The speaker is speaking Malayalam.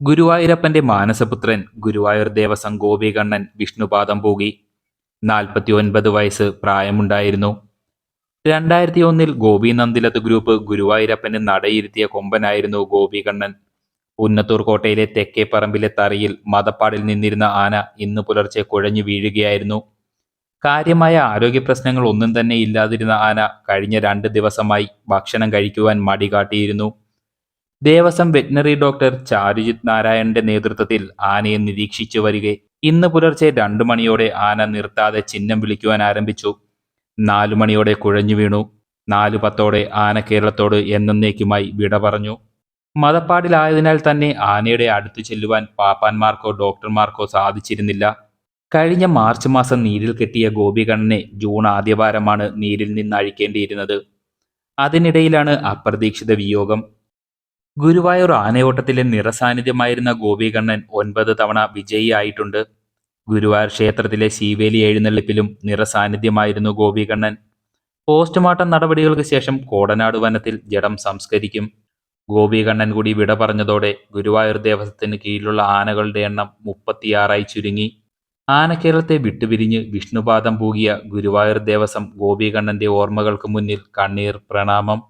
ഗുരുവായൂരപ്പന്റെ മാനസപുത്രൻ ഗുരുവായൂർ ദേവസ്വം ഗോപികണ്ണൻ വിഷ്ണുപാദം പൂകി. നാൽപ്പത്തി ഒൻപത് വയസ്സ് പ്രായമുണ്ടായിരുന്നു. രണ്ടായിരത്തി ഒന്നിൽ ഗോപി നന്ദിലത്ത് ഗ്രൂപ്പ് ഗുരുവായൂരപ്പന് നടയിരുത്തിയ കൊമ്പനായിരുന്നു ഗോപികണ്ണൻ. ഉന്നത്തൂർ കോട്ടയിലെ തെക്കേ പറമ്പിലെ തറയിൽ മതപ്പാടിൽ നിന്നിരുന്ന ആന ഇന്ന് പുലർച്ചെ കുഴഞ്ഞു വീഴുകയായിരുന്നു. കാര്യമായ ആരോഗ്യ പ്രശ്നങ്ങൾ ഒന്നും തന്നെ ഇല്ലാതിരുന്ന ആന കഴിഞ്ഞ രണ്ട് ദിവസമായി ഭക്ഷണം കഴിക്കുവാൻ മടി കാട്ടിയിരുന്നു. ദേവസ്വം വെറ്റിനറി ഡോക്ടർ ചാരുജിത് നാരായണന്റെ നേതൃത്വത്തിൽ ആനയെ നിരീക്ഷിച്ചു വരികെ. ഇന്ന് പുലർച്ചെ രണ്ടു മണിയോടെ ആന നിർത്താതെ ചിഹ്നം വിളിക്കുവാൻ ആരംഭിച്ചു. നാലു മണിയോടെ കുഴഞ്ഞു വീണു. നാലു പത്തോടെ ആന കേരളത്തോട് എന്നേക്കുമായി വിട പറഞ്ഞു. മതപ്പാടിലായതിനാൽ തന്നെ ആനയുടെ അടുത്തു ചെല്ലുവാൻ പാപ്പാന്മാർക്കോ ഡോക്ടർമാർക്കോ സാധിച്ചിരുന്നില്ല. കഴിഞ്ഞ മാർച്ച് മാസം നീരിൽ കെട്ടിയ ഗോപികണ്ണനെ ജൂൺ ആദ്യവാരമാണ് നീരിൽ നിന്ന് അഴിക്കേണ്ടിയിരുന്നത് അതിനിടയിലാണ് അപ്രതീക്ഷിത വിയോഗം. ഗുരുവായൂർ ആനയോട്ടത്തിലെ നിറസാന്നിധ്യമായിരുന്ന ഗോപികണ്ണൻ ഒൻപത് തവണ വിജയിയായിട്ടുണ്ട്. ഗുരുവായൂർ ക്ഷേത്രത്തിലെ ശീവേലി എഴുന്നള്ളിപ്പിലും നിറസാന്നിധ്യമായിരുന്നു ഗോപികണ്ണൻ. പോസ്റ്റ്മോർട്ടം നടപടികൾക്ക് ശേഷം കോടനാട് വനത്തിൽ ജഡം സംസ്കരിക്കും. ഗോപികണ്ണൻ കൂടി വിട പറഞ്ഞതോടെ ഗുരുവായൂർ ദേവസ്വത്തിന് കീഴിലുള്ള ആനകളുടെ എണ്ണം മുപ്പത്തിയാറായി ചുരുങ്ങി. ആനക്കേരളത്തെ വിട്ടുപിരിഞ്ഞ് വിഷ്ണുപാദം പൂകിയ ഗുരുവായൂർ ദേവസ്വം ഗോപികണ്ണന്റെ ഓർമ്മകൾക്ക് മുന്നിൽ കണ്ണീർ പ്രണാമം.